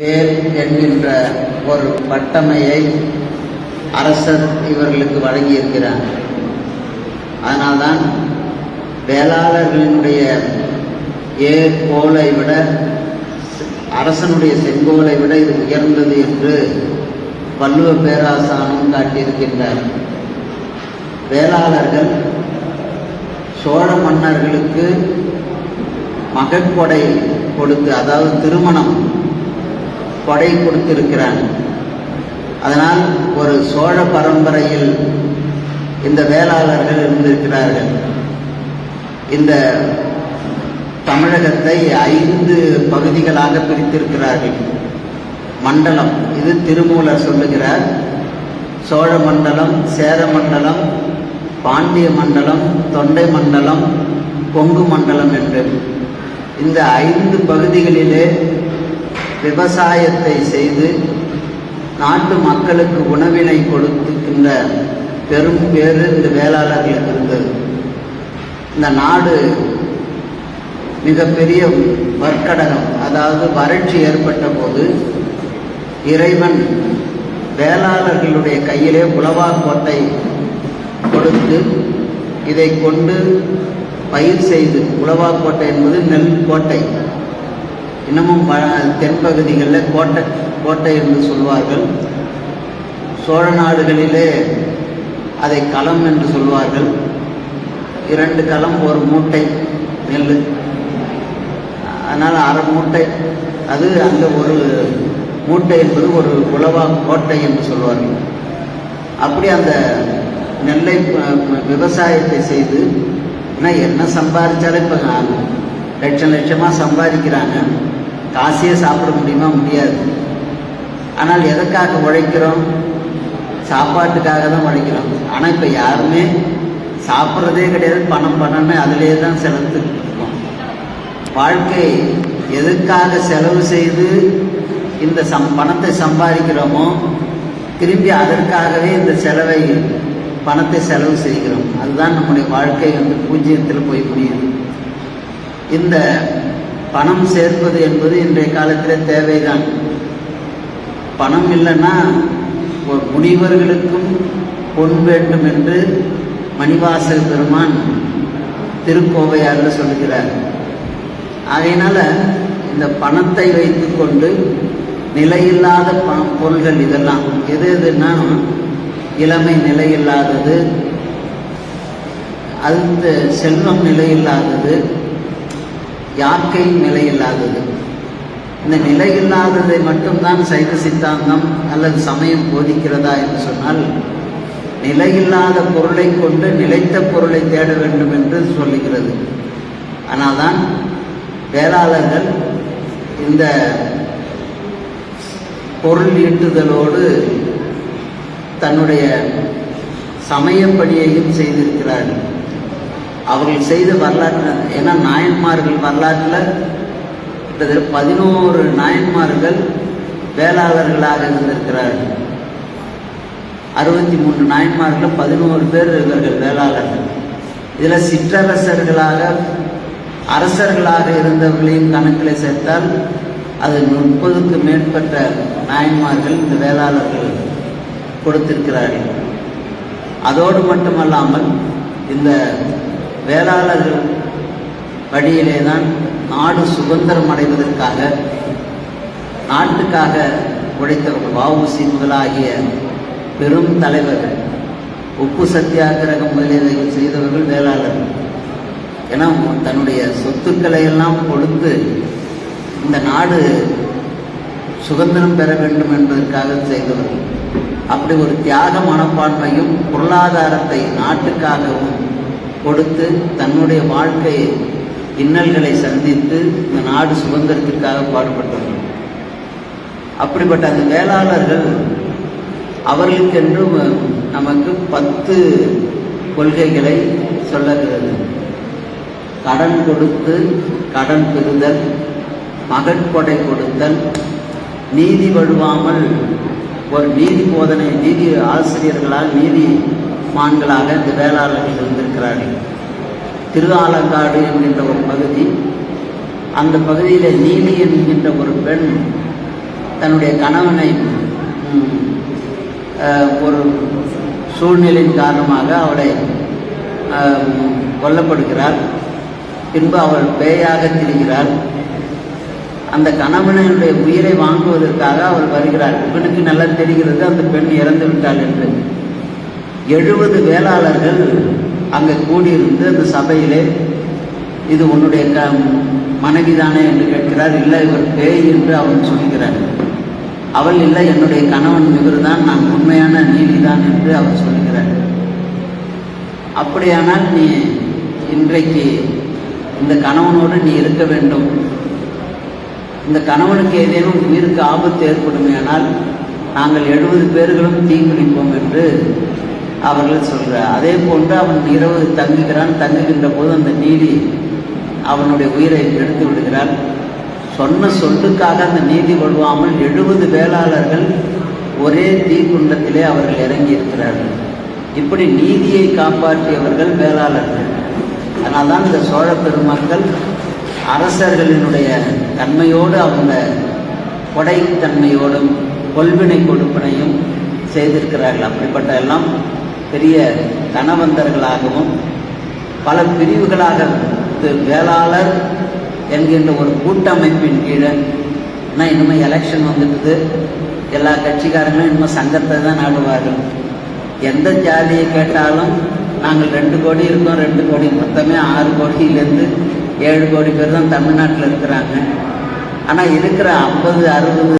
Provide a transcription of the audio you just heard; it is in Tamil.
வேர் என்கின்ற ஒரு பட்டமையை அரசர் இவர்களுக்கு வழங்கியிருக்கிறார். அதனால்தான் வேளாளர்களினுடைய ஏர் கோலை விட அரசனுடைய செங்கோலை விட இது உயர்ந்தது என்று வள்ளுவ பேராசானும் காட்டியிருக்கின்றார். வேளாளர்கள் சோழ மன்னர்களுக்கு மகக்கொடை கொடுத்து அதாவது திருமணம் கொடை கொடுத்திருக்கிறான் அதனால் ஒரு சோழ பரம்பரையில் இந்த வேளாளர்கள் இருந்திருக்கிறார்கள். இந்த தமிழகத்தை ஐந்து பகுதிகளாக பிரித்திருக்கிறார்கள். மண்டலம் இது திருமூலர் சொல்லுகிறார். சோழ மண்டலம் சேர மண்டலம் பாண்டிய மண்டலம் தொண்டை மண்டலம் கொங்கு மண்டலம் என்று. இந்த ஐந்து பகுதிகளிலே விவசாயத்தை செய்து நாட்டு மக்களுக்கு உணவினை கொடுத்துக்கின்ற பெரும் பேரு இந்த வேளாளர்களுக்கு இருந்தது. இந்த நாடு மிகப்பெரிய வர்க்கடகம் அதாவது வறட்சி ஏற்பட்ட போது இறைவன் வேளாளர்களுடைய கையிலே உழவா கோட்டை கொடுத்து இதை கொண்டு பயிர் செய்து உழவா கோட்டை என்பது நெல் கோட்டை. இன்னமும் ப- தென்பகுதிகளில் கோட்டை கோட்டை என்று சொல்வார்கள். சோழ நாடுகளிலே அதை களம் என்று சொல்வார்கள். இரண்டு களம் ஒரு மூட்டை நெல் அதனால் அரை மூட்டை அது அந்த ஒரு மூட்டை என்பது ஒரு உழவா கோட்டை என்று சொல்வார்கள். அப்படி அந்த நெல்லை விவசாயத்தை செய்து ஏன்னா என்ன சம்பாதிச்சாலும் இப்போ லட்சம் லட்சமாக சம்பாதிக்கிறாங்க. காசையே சாப்பிட முடியுமா? முடியாது. ஆனால் எதற்காக உழைக்கிறோம்? சாப்பாட்டுக்காக தான் உழைக்கிறோம். ஆனால் இப்போ யாருமே சாப்பிட்றதே கிடையாது பணம் பணம்னு அதிலே தான் செலுத்திட்டு இருக்கோம் வாழ்க்கை எதுக்காக செலவு செய்து இந்த சம் பணத்தை சம்பாதிக்கிறோமோ திரும்பி அதற்காகவே இந்த செலவை பணத்தை செலவு செய்கிறோம். அதுதான் நம்முடைய வாழ்க்கை வந்து பூஜ்ஜியத்தில் போய் முடியுது. இந்த பணம் சேர்ப்பது என்பது இன்றைய காலத்தில் தேவைதான். பணம் இல்லைன்னா முனிவர்களுக்கும் பொன் வேண்டும் என்று மணிவாசல் பெருமான் திருக்கோவையாரில் சொல்கிறார் அதனால் இந்த பணத்தை வைத்துக்கொண்டு நிலையில்லாத ப பொருள்கள் இதெல்லாம் எது எதுன்னா இளமை நிலையில்லாதது அந்த செல்வம் நிலையில்லாதது யாக்கை நிலையில்லாதது? இந்த நிலையில்லாததை மட்டும்தான் சைவ சித்தாந்தம் அல்லது சமயம் போதிக்கிறதா என்று சொன்னால் நிலையில்லாத பொருளை கொண்டு நிலைத்த பொருளை தேட வேண்டும் என்று சொல்லுகிறது. ஆனால்தான் வேளாளர்கள் இந்த பொருள் ஈட்டுதலோடு தன்னுடைய சமயப்படியையும் செய்திருக்கிறார்கள். அவர்கள் செய்த வரலாற்று ஏன்னா நாயன்மார்கள் வரலாற்றில் கிட்டத்தட்ட பதினோரு நாயன்மார்கள் வேளாளர்களாக இருந்திருக்கிறார்கள் அறுபத்தி மூன்று நாயன்மார்கள் பதினோரு பேர் இவர்கள் வேளாளர்கள். இதில் சிற்றரசர்களாக அரசர்களாக இருந்தவர்களையும் கணக்கில் சேர்த்தால் அது முப்பதுக்கு மேற்பட்ட நாயன்மார்கள் இந்த வேளாளர்கள் கொடுத்திருக்கிறார்கள். அதோடு மட்டுமல்லாமல் இந்த வேளாளர்கள் வழியிலே தான் நாடு சுதந்திரம் அடைவதற்காக நாட்டுக்காக உழைத்தவர்கள் வஉசி முதலாகிய பெரும் தலைவர்கள் உப்பு சத்தியாகிரகம் முதலியவைகள் செய்தவர்கள் வேளாளர்கள். ஏன்னா தன்னுடைய சொத்துக்களை எல்லாம் கொடுத்து இந்த நாடு சுதந்திரம் பெற வேண்டும் என்பதற்காக செய்தவர்கள். அப்படி ஒரு தியாக மனப்பான்மையும் பொருளாதாரத்தை நாட்டுக்காகவும் கொடுத்து தன்னுடைய வாழ்க்கை இன்னல்களை சந்தித்து இந்த நாடு சுதந்திரத்திற்காக பாடுபட்டவர்கள் அப்படிப்பட்ட அந்த வேளாளர்கள் அவர்களுக்கென்று நமக்கு பத்து கொள்கைகளை சொல்லுகிறது. கடன் கொடுத்து கடன் பெறுதல் மகட்கொடை கொடுத்தல் நீதி வழுவாமல் ஒரு நீதி போதனை நீதி ஆசிரியர்களால் நீதி மான்களாக இந்த வேளாளர்கள் இருந்திருக்கிறார்கள். திரு ஆலங்காடு என்கின்ற ஒரு பகுதி அந்த பகுதியில் நீலி என்கின்ற ஒரு பெண் தன்னுடைய கணவனை ஒரு சூழ்நிலையின் காரணமாக அவளை கொல்லப்படுகிறார். பின்பு அவள் பேயாக திரிகிறாள். அந்த கணவனுடைய உயிரை வாங்குவதற்காக அவள் வருகிறார் இவனுக்கு நல்லா தெரிகிறது அந்த பெண் இறந்து விட்டாள் என்று. எழுபது வேளாளர்கள் அங்கே கூடியிருந்து அந்த சபையிலே இது உன்னுடைய க மனைவிதானே? என்று கேட்கிறார். இல்லை இவர் பேய் என்று அவன் சொல்கிறார். அவள் இல்லை என்னுடைய கணவன் இவர்தான். நான் உண்மையான நீதிதான் என்று அவர் சொல்கிறார். அப்படியானால் நீ இன்றைக்கு இந்த கணவனோடு நீ இருக்க வேண்டும். இந்த கணவனுக்கு ஏதேனும் உயிருக்கு ஆபத்து ஏற்படுமையானால் நாங்கள் எழுபது பேர்களும் தீங்குளிப்போம் என்று அவர்கள் சொல்கிறார். அதே போன்று அவன் இரவு தங்குகிறான். தங்குகின்ற போது அந்த நீதி அவனுடைய உயிரை எடுத்து விடுகிறாள் சொன்ன சொல்லுக்காக அந்த நீதி கொள்வாமல் எழுபது வேளாளர்கள் ஒரே தீக்குண்டத்திலே அவர்கள் இறங்கி இருக்கிறார்கள் இப்படி நீதியை காப்பாற்றியவர்கள் வேளாளர்கள். அதனால்தான் இந்த சோழ பெருமக்கள் அரசர்களினுடைய தன்மையோடு அவங்க கொடைத்தன்மையோடும் கொள்வினை கொடுப்பினையும் செய்திருக்கிறார்கள். அப்படிப்பட்ட எல்லாம் பெரிய கணவந்தர்களாகவும் பல பிரிவுகளாக வேளாளர் என்கின்ற ஒரு கூட்டமைப்பின் கீழே ஆனால் இனிமேல் எலெக்ஷன் வந்துட்டுது. எல்லா கட்சிக்காரங்களும் இனிமேல் சங்கத்தை தான் நாடுவார்கள். எந்த ஜாதியை கேட்டாலும் நாங்கள் ரெண்டு கோடி இருக்கோம் ரெண்டு கோடி மொத்தமே ஆறு கோடியிலேருந்து ஏழு கோடி பேர் தான் தமிழ்நாட்டில் இருக்கிறாங்க. ஆனால் இருக்கிற ஐம்பது அறுபது